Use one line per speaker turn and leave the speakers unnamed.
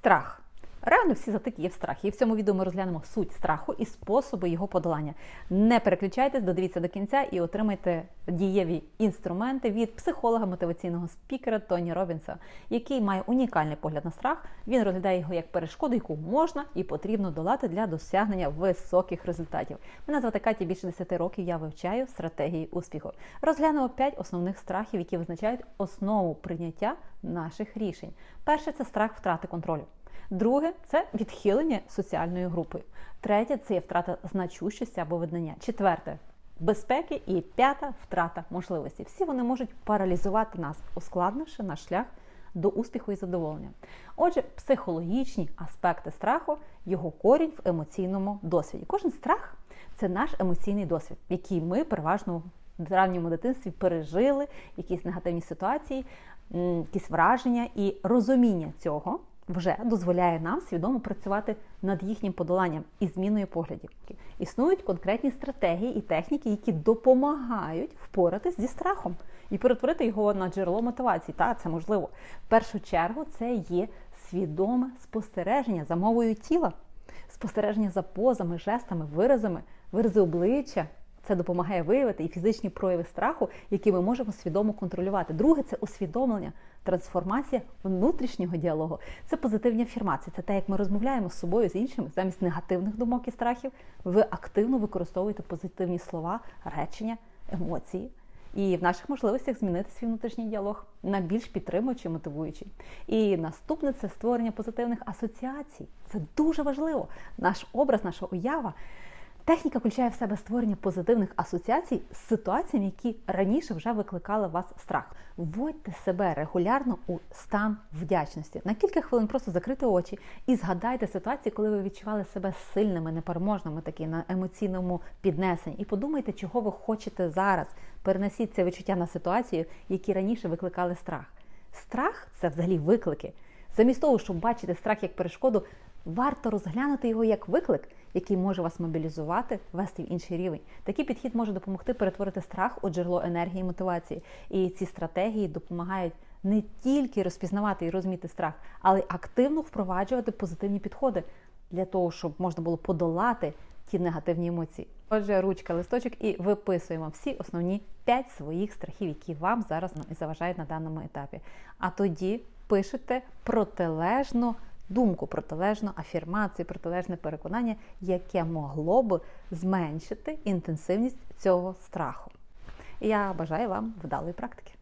Страх. Реально всі затики є в страхі. І в цьому відео ми розглянемо суть страху і способи його подолання. Не переключайтесь, додивіться до кінця і отримайте дієві інструменти від психолога мотиваційного спікера Тоні Робінса, який має унікальний погляд на страх. Він розглядає його як перешкоду, яку можна і потрібно долати для досягнення високих результатів. Мене звати Катя, більше 10 років я вивчаю стратегії успіху. Розглянемо 5 основних страхів, які визначають основу прийняття наших рішень. Перше це страх втрати контролю. Друге це відхилення соціальною групою. Третє це є втрата значущості або виднання. Четверте безпеки. І п'ята втрата можливості. Всі вони можуть паралізувати нас, ускладнивши наш шлях до успіху і задоволення. Отже, психологічні аспекти страху, його корінь в емоційному досвіді. Кожен страх це наш емоційний досвід, який ми переважно в ранньому дитинстві пережили, якісь негативні ситуації, якісь враження і розуміння цього вже дозволяє нам свідомо працювати над їхнім подоланням і зміною поглядів. Існують конкретні стратегії і техніки, які допомагають впоратись зі страхом і перетворити його на джерело мотивації. Та це можливо. В першу чергу це є свідоме спостереження за мовою тіла, спостереження за позами, жестами, виразами, вирази обличчя. Це допомагає виявити і фізичні прояви страху, які ми можемо свідомо контролювати. Друге це усвідомлення, трансформація внутрішнього діалогу. Це позитивні афірмації. Це те, як ми розмовляємо з собою з іншими замість негативних думок і страхів. Ви активно використовуєте позитивні слова, речення, емоції. І в наших можливостях змінити свій внутрішній діалог на більш підтримуючий, мотивуючий. І наступне це створення позитивних асоціацій. Це дуже важливо. Наш образ, наша уява. Техніка включає в себе створення позитивних асоціацій з ситуаціями, які раніше вже викликали вас страх. Вводьте себе регулярно у стан вдячності. На кілька хвилин просто закрити очі і згадайте ситуації, коли ви відчували себе сильними, непереможними, такі на емоційному піднесенні. І подумайте, чого ви хочете зараз. Перенесіть це відчуття на ситуацію, які раніше викликали страх. Страх це взагалі виклики. Замість того, щоб бачити страх як перешкоду, варто розглянути його як виклик, який може вас мобілізувати, вести в інший рівень. Такий підхід може допомогти перетворити страх у джерело енергії і мотивації. І ці стратегії допомагають не тільки розпізнавати і розуміти страх, але й активно впроваджувати позитивні підходи для того, щоб можна було подолати ті негативні емоції. Отже, ручка, листочок і виписуємо всі основні п'ять своїх страхів, які вам зараз заважають на даному етапі. А тоді пишете протилежну думку, протилежну афірмацію, протилежне переконання, яке могло би зменшити інтенсивність цього страху. І я бажаю вам вдалої практики.